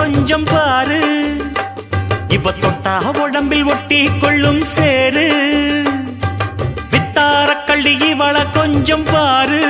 கொஞ்சம் பாரு. இவ தொட்டா உடம்பில் ஒட்டி கொள்ளும் சேரு வித்தார கள்ளி இவள கொஞ்சம் பாரு.